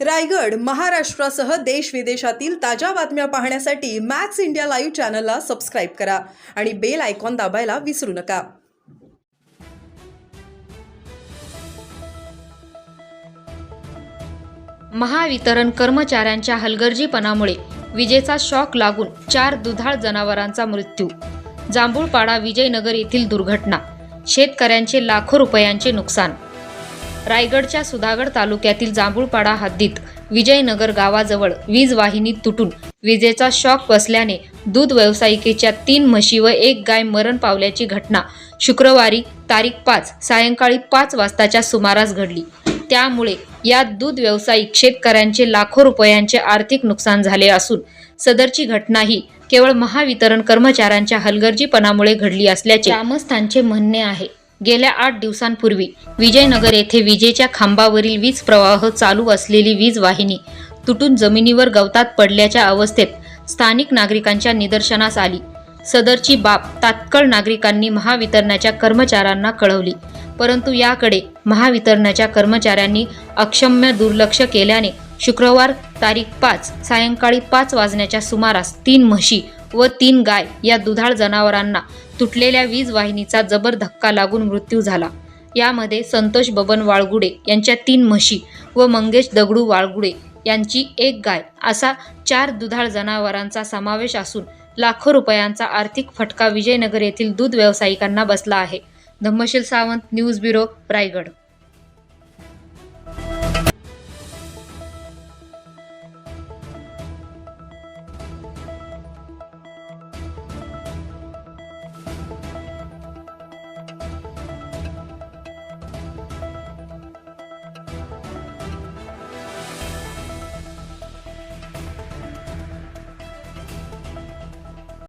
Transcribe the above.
रायगड महाराष्ट्रासह देश विदेशातील ताज्या बातम्या पाहण्यासाठी मॅक्स इंडिया लाईव्ह चॅनलला सबस्क्राईब करा आणि बेल आयकॉन दाबायला विसरू नका. महावितरण कर्मचाऱ्यांच्या हलगर्जीपणामुळे विजेचा शॉक लागून चार दुधाळ जनावरांचा मृत्यू. जांभूळपाडा विजयनगर येथील दुर्घटना. शेतकऱ्यांचे लाखो रुपयांचे नुकसान. रायगडच्या सुधागड तालुक्यातील जांभूळपाडा हद्दीत विजयनगर गावाजवळ वीज वाहिनी तुटून विजेचा शॉक बसल्याने दूध व्यावसायिकेच्या तीन म्हशी व एक गाय मरण पावल्याची घटना शुक्रवारी तारीख पाच सायंकाळी पाच वाजताच्या सुमारास घडली. त्यामुळे या दूध व्यावसायिक शेतकऱ्यांचे लाखो रुपयांचे आर्थिक नुकसान झाले असून सदरची घटना ही केवळ महावितरण कर्मचाऱ्यांच्या हलगर्जीपणामुळे घडली असल्याचे ग्रामस्थांचे म्हणणे आहे. गेल्या आठ दिवसांपूर्वी विजयनगर येथे विजेच्या खांबावरील वीज प्रवाह चालू असलेली वीज वाहिनी तुटून जमिनीवर गवतात पडल्याच्या अवस्थेत स्थानिक नागरिकांच्या निदर्शनास आली. सदरची बाब तात्काळ नागरिकांनी महावितरणाच्या कर्मचाऱ्यांना कळवली. परंतु याकडे महावितरणाच्या कर्मचाऱ्यांनी अक्षम्य दुर्लक्ष केल्याने शुक्रवार तारीख पाच सायंकाळी पाच वाजण्याच्या सुमारास तीन म्हशी व तीन गाय या दुधाळ जनावरांना तुटलेल्या वीज वाहिनीचा जबर धक्का लागून मृत्यू झाला. यामध्ये संतोष बबन वाळगुडे यांच्या तीन म्हशी व मंगेश दगडू वाळगुडे यांची एक गाय असा चार दुधाळ जनावरांचा समावेश असून लाखो रुपयांचा आर्थिक फटका विजयनगर येथील दूध व्यावसायिकांना बसला आहे. Dhammasheel Sawant news bureau Raigad.